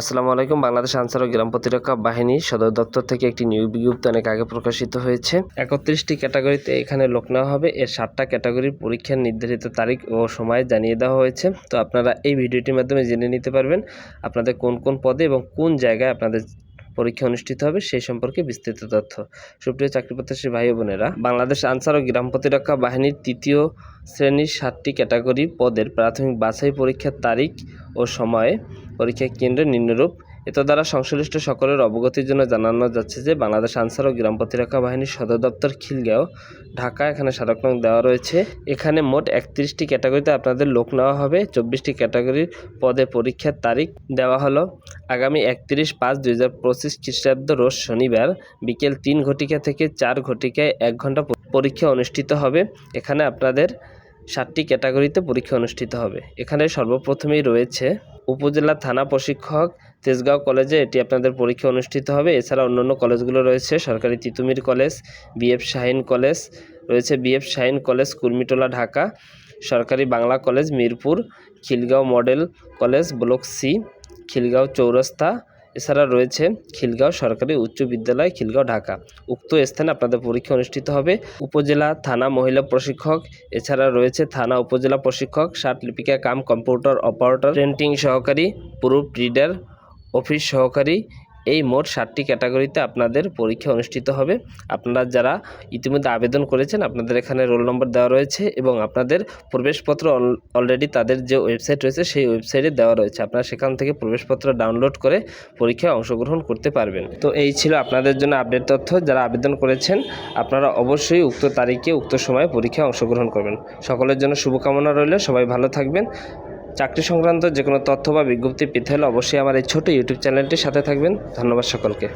আসসালামু আলাইকুম। বাংলাদেশ আনসার ও গ্রাম প্রতিরক্ষা বাহিনী সদর দপ্তর থেকে একটি নিয়োগ বিজ্ঞপ্তি অনেক আগে প্রকাশিত হয়েছে। একত্রিশটি ক্যাটাগরিতে এখানে লোক নেওয়া হবে। এর সাতটা ক্যাটাগরির পরীক্ষার নির্ধারিত তারিখ ও সময় জানিয়ে দেওয়া হয়েছে। তো আপনারা এই ভিডিওটির মাধ্যমে জেনে নিতে পারবেন আপনাদের কোন কোন পদে এবং কোন জায়গায় আপনাদের পরীক্ষা অনুষ্ঠিত হবে, সেই সম্পর্কে বিস্তৃত তথ্য। সুপ্রিয় চাকরি প্রত্যাশী ভাই বোনেরা, বাংলাদেশ আনসার ও গ্রাম প্রতিরক্ষা বাহিনীর তৃতীয় শ্রেণির সাতটি ক্যাটাগরি পদের প্রাথমিক বাছাই পরীক্ষার তারিখ ও সময়ে পরীক্ষা কেন্দ্রে নিম্নরূপ এত দ্বারা সংশ্লিষ্ট সকলের অবগতির জন্য জানানো যাচ্ছে যে বাংলাদেশ আনসার ও গ্রাম প্রতিরক্ষা বাহিনীর সদর দপ্তর খিলগাঁও, ঢাকা, এখানে স্মারক নং দেওয়া রয়েছে। এখানে মোট একত্রিশটি ক্যাটাগরিতে আপনাদের লোক নেওয়া হবে। চব্বিশটি ক্যাটাগরির পদে পরীক্ষার তারিখ দেওয়া হলো। আগামী একত্রিশ পাঁচ দুই হাজার পঁচিশ খ্রিস্টাব্দ রোজ শনিবার বিকেল তিন ঘটিকা থেকে চার ঘটিকায় এক ঘণ্টা পরীক্ষা অনুষ্ঠিত হবে। এখানে আপনাদের সাতটি ক্যাটাগরিতে পরীক্ষা অনুষ্ঠিত হবে। এখানে সর্বপ্রথমেই রয়েছে উপজেলা থানা প্রশিক্ষক তেজগাঁও কলেজে এটি আপনাদের পরীক্ষা অনুষ্ঠিত হবে। এছাড়া অন্যান্য কলেজগুলো রয়েছে, সরকারি Titumir college, BF Shaheen college, রয়েছে বিএফ শাহিন কলেজ, কুর্মিটোলা ঢাকা, সরকারি Bangla college, Mirpur, Khilgaon model college, block C, Khilgaon Chowrasta এছাড়া রয়েছে খিলগাঁও সরকারি উচ্চ বিদ্যালয়, খিলগাঁও, ঢাকা। উক্ত স্থানে আপনাদের পরীক্ষা অনুষ্ঠিত হবে উপজেলা থানা মহিলা প্রশিক্ষক, এছাড়া রয়েছে থানা উপজেলা প্রশিক্ষক সাত লিপিকা কাম কম্পিউটার অপারেটর প্রিন্টিং সহকারী, প্রুফ রিডার, অফিস সহকারী এই মোট সাতটি ক্যাটাগরিতে আপনাদের পরীক্ষা অনুষ্ঠিত হবে। আপনারা যারা ইতিমধ্যে আবেদন করেছেন, আপনাদের এখানে রোল নম্বর দেওয়া রয়েছে এবং আপনাদের প্রবেশপত্র অলরেডি তাদের যে ওয়েবসাইট রয়েছে, সেই ওয়েবসাইটে দেওয়া রয়েছে। আপনারা সেখান থেকে প্রবেশপত্র ডাউনলোড করে পরীক্ষায় অংশগ্রহণ করতে পারবেন। তো এই ছিল আপনাদের জন্য আপডেট তথ্য। যারা আবেদন করেছেন, আপনারা অবশ্যই উক্ত তারিখে, উক্ত সময়ে পরীক্ষায় অংশগ্রহণ করবেন। সকলের জন্য শুভকামনা রইল। সবাই ভালো থাকবেন। চাকরি সংক্রান্ত যে কোনো তথ্য বা বিজ্ঞপ্তি পেতে হলে অবশ্যই আমার এই ছোটো ইউটিউব চ্যানেলটির সাথে থাকবেন। ধন্যবাদ সকলকে।